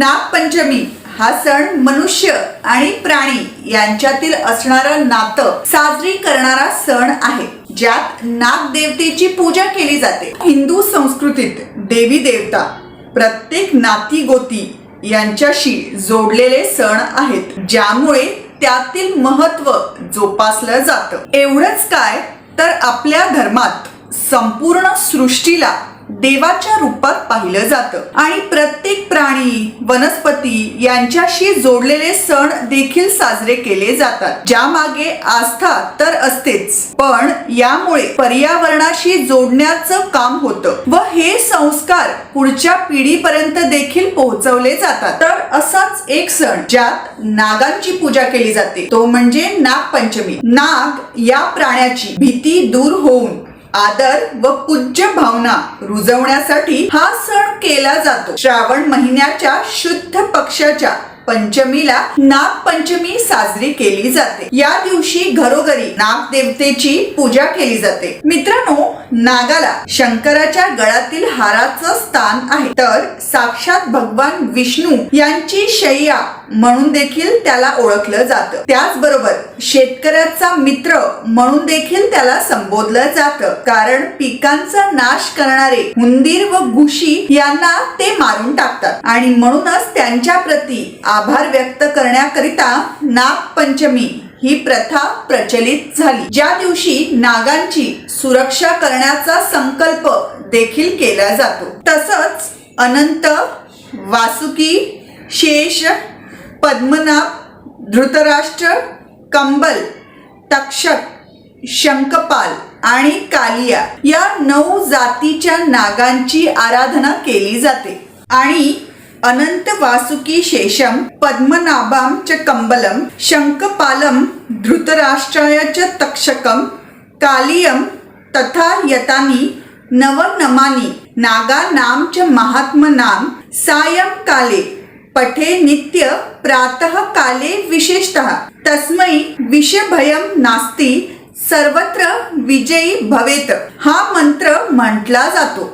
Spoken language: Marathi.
नागपंचमी हा सण मनुष्य आणि प्राणी यांच्यातील असणारं नातं साजरी करणारा सण आहे ज्यात नागदेवतेची पूजा केली जाते. हिंदू संस्कृतीत देवी देवता प्रत्येक नाती गोती यांच्याशी जोडलेले सण आहेत ज्यामुळे त्यातील महत्त्व जोपासलं जातं. एवढंच काय तर आपल्या धर्मात संपूर्ण सृष्टीला देवाच्या रूपात पाहिलं जातं. आणि प्रत्येक प्राणी वनस्पती यांच्याशी जोडलेले सण देखील साजरे केले जातात. ज्यामागे आस्था तर असतेच. पण यामुळे पर्यावरणाशी जोडण्याचं काम होतं व हे संस्कार पुढच्या पिढीपर्यंत देखील पोहोचवले जातात. तर असाच एक सण ज्यात नागांची पूजा केली जाते. तो म्हणजे नागपंचमी. नाग या प्राण्याची भीती दूर होऊन आदर व पूज्य भावना रुजवण्यासाठी हा सण केला जातो. श्रावण महिन्याच्या शुद्ध पक्षाच्या पंचमीला नागपंचमी साजरी केली जाते. या दिवशी घरोघरी नागदेवतेची पूजा केली जाते. मित्रांनो नागाला शंकराच्या गळातील हाराचं स्थान आहे. तर साक्षात भगवान विष्णू यांची शय्या म्हणून देखील त्याला ओळखलं जातं. त्याचबरोबर शेतकऱ्याचा मित्र म्हणून देखील त्याला संबोधलं जातं. कारण पिकांचा नाश करणारे हुंदीर व घुशी यांना ते मारून टाकतात. आणि म्हणूनच त्यांच्या प्रती आभार व्यक्त करण्याकरिता नागपंचमी ही प्रथा प्रचलित झाली. ज्या दिवशी नागांची सुरक्षा करण्याचा संकल्प देखील केला जातो. तसंच अनंत वासुकी शेष पद्मनाभ धृतराष्ट्र कंबल तक्षक शंकपाल आणि कालिया या नऊ जातीच्या नागांची आराधना केली जाते. आणि अनंत वासुकी शेषम पद्मनाभाम च कंबलम शंखपालम धृतराष्ट्राय च तक्षकम कालियम तथा यतानी नवनमानी नागा नाम च महात्मनाम सायं काले पठे नित्य प्रातः काले विशेषतः। तस्मै विषभयम नास्ति सर्वत्र विजयी भवेत। हा मंत्र म्हटला जातो।